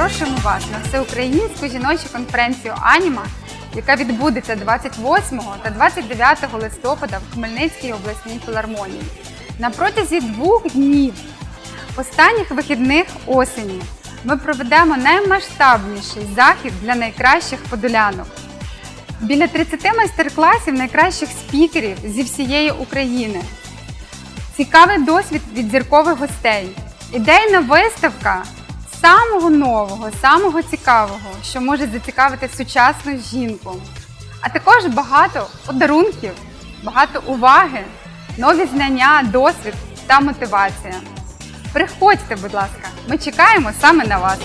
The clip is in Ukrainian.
запрошуємо вас на всеукраїнську жіночу конференцію Аніма, яка відбудеться 28 та 29 листопада в Хмельницькій обласній філармонії. На протязі двох днів останніх вихідних осені ми проведемо наймасштабніший захід для найкращих подолянок. Біля 30 майстер-класів найкращих спікерів зі всієї України. Цікавий досвід від зіркових гостей. Ідейна виставка самого нового, самого цікавого, що може зацікавити сучасну жінку. А також багато подарунків, багато уваги, нові знання, досвід та мотивація. Приходьте, будь ласка, ми чекаємо саме на вас.